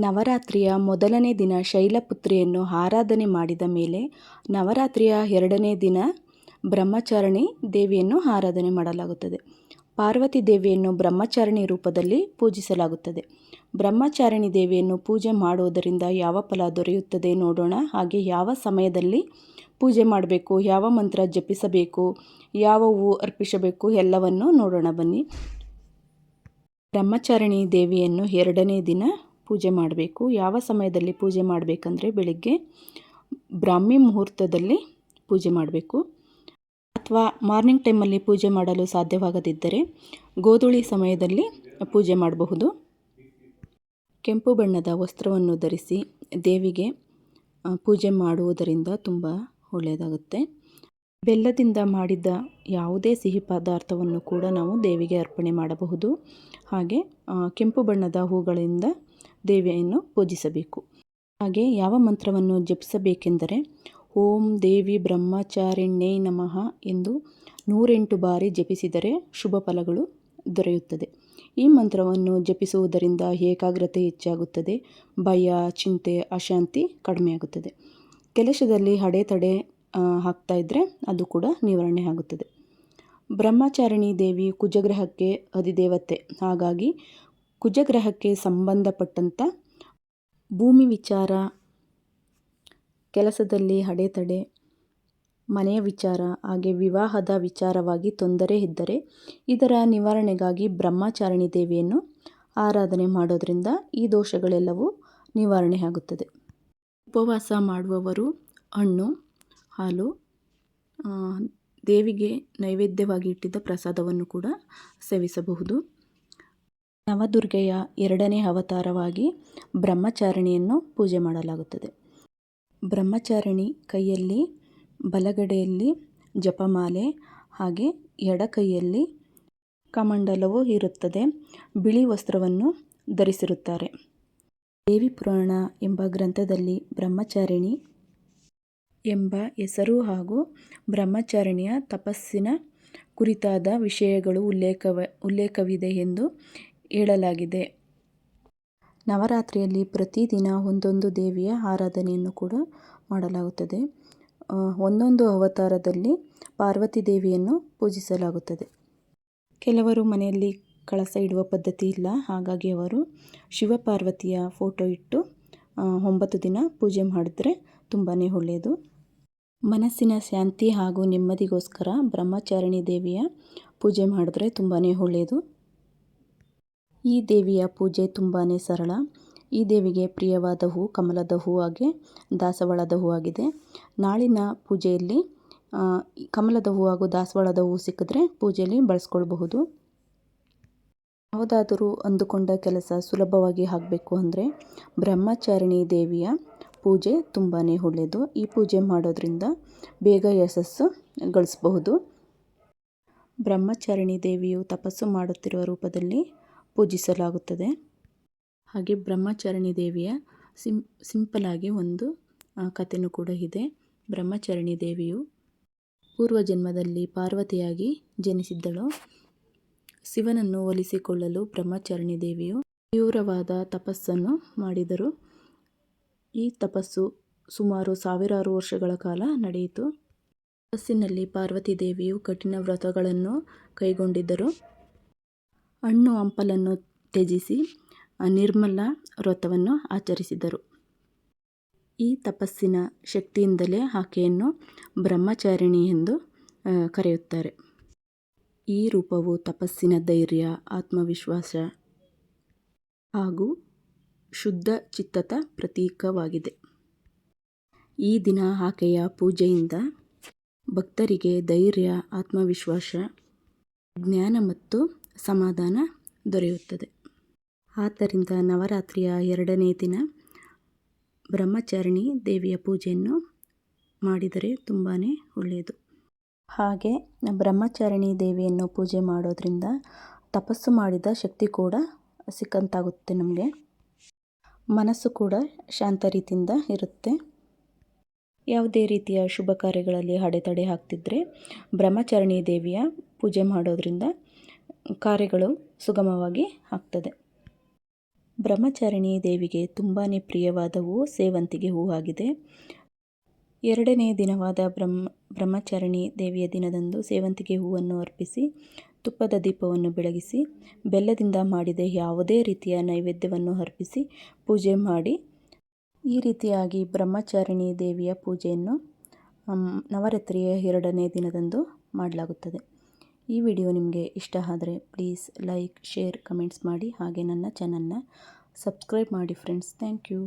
ನವರಾತ್ರಿಯ ಮೊದಲನೇ ದಿನ ಶೈಲಪುತ್ರಿಯನ್ನು ಆರಾಧನೆ ಮಾಡಿದ ಮೇಲೆ ನವರಾತ್ರಿಯ ಎರಡನೇ ದಿನ ಬ್ರಹ್ಮಚಾರಿಣಿ ದೇವಿಯನ್ನು ಆರಾಧನೆ ಮಾಡಲಾಗುತ್ತದೆ. ಪಾರ್ವತಿ ದೇವಿಯನ್ನು ಬ್ರಹ್ಮಚಾರಿಣಿ ರೂಪದಲ್ಲಿ ಪೂಜಿಸಲಾಗುತ್ತದೆ. ಬ್ರಹ್ಮಚಾರಿಣಿ ದೇವಿಯನ್ನು ಪೂಜೆ ಮಾಡುವುದರಿಂದ ಯಾವ ಫಲ ದೊರೆಯುತ್ತದೆ ನೋಡೋಣ. ಹಾಗೆ ಯಾವ ಸಮಯದಲ್ಲಿ ಪೂಜೆ ಮಾಡಬೇಕು, ಯಾವ ಮಂತ್ರ ಜಪಿಸಬೇಕು, ಯಾವ ಹೂ ಅರ್ಪಿಸಬೇಕು ಎಲ್ಲವನ್ನು ನೋಡೋಣ ಬನ್ನಿ. ಬ್ರಹ್ಮಚಾರಿಣಿ ದೇವಿಯನ್ನು ಎರಡನೇ ದಿನ ಪೂಜೆ ಮಾಡಬೇಕು. ಯಾವ ಸಮಯದಲ್ಲಿ ಪೂಜೆ ಮಾಡಬೇಕಂದ್ರೆ ಬೆಳಿಗ್ಗೆ ಬ್ರಾಹ್ಮಿ ಮುಹೂರ್ತದಲ್ಲಿ ಪೂಜೆ ಮಾಡಬೇಕು. ಅಥವಾ ಮಾರ್ನಿಂಗ್ ಟೈಮಲ್ಲಿ ಪೂಜೆ ಮಾಡಲು ಸಾಧ್ಯವಾಗದಿದ್ದರೆ ಗೋಧುಳಿ ಸಮಯದಲ್ಲಿ ಪೂಜೆ ಮಾಡಬಹುದು. ಕೆಂಪು ಬಣ್ಣದ ವಸ್ತ್ರವನ್ನು ಧರಿಸಿ ದೇವಿಗೆ ಪೂಜೆ ಮಾಡುವುದರಿಂದ ತುಂಬ ಒಳ್ಳೆಯದಾಗುತ್ತೆ. ಬೆಲ್ಲದಿಂದ ಮಾಡಿದ ಯಾವುದೇ ಸಿಹಿ ಪದಾರ್ಥವನ್ನು ಕೂಡ ನಾವು ದೇವಿಗೆ ಅರ್ಪಣೆ ಮಾಡಬಹುದು. ಹಾಗೆ ಕೆಂಪು ಬಣ್ಣದ ಹೂಗಳಿಂದ ದೇವಿಯನ್ನು ಪೂಜಿಸಬೇಕು. ಹಾಗೆ ಯಾವ ಮಂತ್ರವನ್ನು ಜಪಿಸಬೇಕೆಂದರೆ, ಓಂ ದೇವಿ ಬ್ರಹ್ಮಚಾರಿಣ್ಯೈ ನಮಃ ಎಂದು ನೂರೆಂಟು ಬಾರಿ ಜಪಿಸಿದರೆ ಶುಭ ಫಲಗಳು ದೊರೆಯುತ್ತದೆ. ಈ ಮಂತ್ರವನ್ನು ಜಪಿಸುವುದರಿಂದ ಏಕಾಗ್ರತೆ ಹೆಚ್ಚಾಗುತ್ತದೆ, ಭಯ, ಚಿಂತೆ, ಅಶಾಂತಿ ಕಡಿಮೆಯಾಗುತ್ತದೆ. ಕೆಲಸದಲ್ಲಿ ಅಡೆತಡೆ ಹಾಕ್ತಾ ಇದ್ದರೆ ಅದು ಕೂಡ ನಿವಾರಣೆ ಆಗುತ್ತದೆ. ಬ್ರಹ್ಮಚಾರಿಣಿ ದೇವಿ ಕುಜಗ್ರಹಕ್ಕೆ ಅಧಿದೇವತೆ. ಹಾಗಾಗಿ ಕುಜಗ್ರಹಕ್ಕೆ ಸಂಬಂಧಪಟ್ಟಂಥ ಭೂಮಿ ವಿಚಾರ, ಕೆಲಸದಲ್ಲಿ ಅಡೆತಡೆ ಮನೆಯ ವಿಚಾರ ಹಾಗೆ ವಿವಾಹದ ವಿಚಾರವಾಗಿ ತೊಂದರೆ ಇದ್ದರೆ ಇದರ ನಿವಾರಣೆಗಾಗಿ ಬ್ರಹ್ಮಚಾರಿಣಿ ದೇವಿಯನ್ನು ಆರಾಧನೆ ಮಾಡೋದರಿಂದ ಈ ದೋಷಗಳೆಲ್ಲವೂ ನಿವಾರಣೆ ಆಗುತ್ತದೆ. ಉಪವಾಸ ಮಾಡುವವರು ಹಣ್ಣು, ಹಾಲು ದೇವಿಗೆ ನೈವೇದ್ಯವಾಗಿ ಇಟ್ಟಿದ್ದ ಪ್ರಸಾದವನ್ನು ಕೂಡ ಸೇವಿಸಬಹುದು. ನವದುರ್ಗೆಯ ಎರಡನೇ ಅವತಾರವಾಗಿ ಬ್ರಹ್ಮಚಾರಿಣಿಯನ್ನು ಪೂಜೆ ಮಾಡಲಾಗುತ್ತದೆ. ಬ್ರಹ್ಮಚಾರಿಣಿ ಕೈಯಲ್ಲಿ ಬಲಗಡೆಯಲ್ಲಿ ಜಪಮಾಲೆ, ಹಾಗೆ ಎಡ ಕೈಯಲ್ಲಿ ಕಮಂಡಲವೂ ಇರುತ್ತದೆ. ಬಿಳಿ ವಸ್ತ್ರವನ್ನು ಧರಿಸಿರುತ್ತಾರೆ. ದೇವಿ ಪುರಾಣ ಎಂಬ ಗ್ರಂಥದಲ್ಲಿ ಬ್ರಹ್ಮಚಾರಿಣಿ ಎಂಬ ಹೆಸರು ಹಾಗೂ ಬ್ರಹ್ಮಚಾರಿಣಿಯ ತಪಸ್ಸಿನ ಕುರಿತಾದ ವಿಷಯಗಳು ಉಲ್ಲೇಖವ, ಉಲ್ಲೇಖವಿದೆ ಎಂದು ಹೇಳಲಾಗಿದೆ ನವರಾತ್ರಿಯಲ್ಲಿ ಪ್ರತಿದಿನ ಒಂದೊಂದು ದೇವಿಯ ಆರಾಧನೆಯನ್ನು ಕೂಡ ಮಾಡಲಾಗುತ್ತದೆ. ಒಂದೊಂದು ಅವತಾರದಲ್ಲಿ ಪಾರ್ವತಿ ದೇವಿಯನ್ನು ಪೂಜಿಸಲಾಗುತ್ತದೆ. ಕೆಲವರು ಮನೆಯಲ್ಲಿ ಕಳಸ ಇಡುವ ಪದ್ಧತಿ ಇಲ್ಲ. ಹಾಗಾಗಿ ಅವರು ಶಿವಪಾರ್ವತಿಯ ಫೋಟೋ ಇಟ್ಟು ಒಂಬತ್ತು ದಿನ ಪೂಜೆ ಮಾಡಿದ್ರೆ ತುಂಬಾ ಒಳ್ಳೆಯದು. ಮನಸ್ಸಿನ ಶಾಂತಿ ಹಾಗೂ ನೆಮ್ಮದಿಗೋಸ್ಕರ ಬ್ರಹ್ಮಚಾರಿಣಿ ದೇವಿಯ ಪೂಜೆ ಮಾಡಿದ್ರೆ ತುಂಬಾ ಒಳ್ಳೆಯದು. ಈ ದೇವಿಯ ಪೂಜೆ ತುಂಬಾ ಸರಳ. ಈ ದೇವಿಗೆ ಪ್ರಿಯವಾದ ಹೂ ಕಮಲದ ಹೂ ಹಾಗೆ ದಾಸವಾಳದ ಹೂ ಆಗಿದೆ. ನಾಳಿನ ಪೂಜೆಯಲ್ಲಿ ಕಮಲದ ಹೂ ಹಾಗೂ ದಾಸವಾಳದ ಹೂ ಸಿಕ್ಕಿದ್ರೆ ಪೂಜೆಯಲ್ಲಿ ಬಳಸ್ಕೊಳ್ಬಹುದು. ಯಾವುದಾದರೂ ಅಂದುಕೊಂಡ ಕೆಲಸ ಸುಲಭವಾಗಿ ಆಗಬೇಕು ಅಂದರೆ ಬ್ರಹ್ಮಚಾರಿಣಿ ದೇವಿಯ ಪೂಜೆ ತುಂಬಾ ಒಳ್ಳೆಯದು. ಈ ಪೂಜೆ ಮಾಡೋದ್ರಿಂದ ಬೇಗ ಯಶಸ್ಸು ಗಳಿಸಬಹುದು. ಬ್ರಹ್ಮಚಾರಿಣಿ ದೇವಿಯು ತಪಸ್ಸು ಮಾಡುತ್ತಿರುವ ರೂಪದಲ್ಲಿ ಪೂಜಿಸಲಾಗುತ್ತದೆ. ಹಾಗೆ ಬ್ರಹ್ಮಚರಣಿ ದೇವಿಯ ಸಿಂ, ಸಿಂಪಲಾಗಿ ಒಂದು ಕಥೆನೂ ಕೂಡ ಇದೆ. ಬ್ರಹ್ಮಚರಣಿ ದೇವಿಯು ಪೂರ್ವ ಜನ್ಮದಲ್ಲಿ ಪಾರ್ವತಿಯಾಗಿ ಜನಿಸಿದ್ದಳು. ಶಿವನನ್ನು ಒಲಿಸಿಕೊಳ್ಳಲು ಬ್ರಹ್ಮಚರಣಿ ದೇವಿಯು ತೀವ್ರವಾದ ತಪಸ್ಸನ್ನು ಮಾಡಿದರು. ಈ ತಪಸ್ಸು ಸುಮಾರು ಸಾವಿರಾರು ವರ್ಷಗಳ ಕಾಲ ನಡೆಯಿತು. ತಪಸ್ಸಿನಲ್ಲಿ ಪಾರ್ವತಿ ದೇವಿಯು ಕಠಿಣ ವ್ರತಗಳನ್ನು ಕೈಗೊಂಡಿದ್ದರು. ಹಣ್ಣು ಹಂಪಲನ್ನು ತ್ಯಜಿಸಿ ನಿರ್ಮಲ ವ್ರತವನ್ನು ಆಚರಿಸಿದರು. ಈ ತಪಸ್ಸಿನ ಶಕ್ತಿಯಿಂದಲೇ ಆಕೆಯನ್ನು ಬ್ರಹ್ಮಚಾರಿಣಿ ಎಂದು ಕರೆಯುತ್ತಾರೆ. ಈ ರೂಪವು ತಪಸ್ಸಿನ ಧೈರ್ಯ, ಆತ್ಮವಿಶ್ವಾಸ ಹಾಗೂ ಶುದ್ಧ ಚಿತ್ತದ ಪ್ರತೀಕವಾಗಿದೆ. ಈ ದಿನ ಆಕೆಯ ಪೂಜೆಯಿಂದ ಭಕ್ತರಿಗೆ ಧೈರ್ಯ, ಆತ್ಮವಿಶ್ವಾಸ, ಜ್ಞಾನ ಮತ್ತು ಸಮಾಧಾನ ದೊರೆಯುತ್ತದೆ. ಆದ್ದರಿಂದ ನವರಾತ್ರಿಯ ಎರಡನೇ ದಿನ ಬ್ರಹ್ಮಚಾರಿಣಿ ದೇವಿಯ ಪೂಜೆಯನ್ನು ಮಾಡಿದರೆ ತುಂಬಾ ಒಳ್ಳೆಯದು. ಹಾಗೆ ಬ್ರಹ್ಮಚಾರಿಣಿ ದೇವಿಯನ್ನು ಪೂಜೆ ಮಾಡೋದರಿಂದ ತಪಸ್ಸು ಮಾಡಿದ ಶಕ್ತಿ ಕೂಡ ಸಿಕ್ಕಂತಾಗುತ್ತೆ ನಮಗೆ. ಮನಸ್ಸು ಕೂಡ ಶಾಂತ ರೀತಿಯಿಂದ ಇರುತ್ತೆ. ಯಾವುದೇ ರೀತಿಯ ಶುಭ ಕಾರ್ಯಗಳಲ್ಲಿ ಅಡೆತಡೆ ಹಾಕ್ತಿದ್ರೆ ಬ್ರಹ್ಮಚಾರಿಣಿ ದೇವಿಯ ಪೂಜೆ ಮಾಡೋದ್ರಿಂದ ಕಾರ್ಯಗಳು ಸುಗಮವಾಗಿ ಆಗ್ತದೆ. ಬ್ರಹ್ಮಚಾರಿಣಿ ದೇವಿಗೆ ತುಂಬಾ ಪ್ರಿಯವಾದ ಹೂ ಸೇವಂತಿಗೆ ಹೂವಾಗಿದೆ. ಎರಡನೇ ದಿನವಾದ ಬ್ರಹ್ಮ ಬ್ರಹ್ಮಚಾರಿಣಿ ದೇವಿಯ ದಿನದಂದು ಸೇವಂತಿಗೆ ಹೂವನ್ನು ಅರ್ಪಿಸಿ, ತುಪ್ಪದ ದೀಪವನ್ನು ಬೆಳಗಿಸಿ, ಬೆಲ್ಲದಿಂದ ಮಾಡಿದ ಯಾವುದೇ ರೀತಿಯ ನೈವೇದ್ಯವನ್ನು ಅರ್ಪಿಸಿ ಪೂಜೆ ಮಾಡಿ, ಈ ರೀತಿಯಾಗಿ ಬ್ರಹ್ಮಚಾರಿಣಿ ದೇವಿಯ ಪೂಜೆಯನ್ನು ನವರಾತ್ರಿಯ ಎರಡನೇ ದಿನದಂದು ಮಾಡಲಾಗುತ್ತದೆ. ಈ ವಿಡಿಯೋ ನಿಮಗೆ ಇಷ್ಟ ಆದರೆ ಪ್ಲೀಸ್ ಲೈಕ್, ಶೇರ್, ಕಮೆಂಟ್ಸ್ ಮಾಡಿ ಹಾಗೆ ನನ್ನ ಚಾನಲ್ನ ಸಬ್ಸ್ಕ್ರೈಬ್ ಮಾಡಿ ಫ್ರೆಂಡ್ಸ್. Thank you.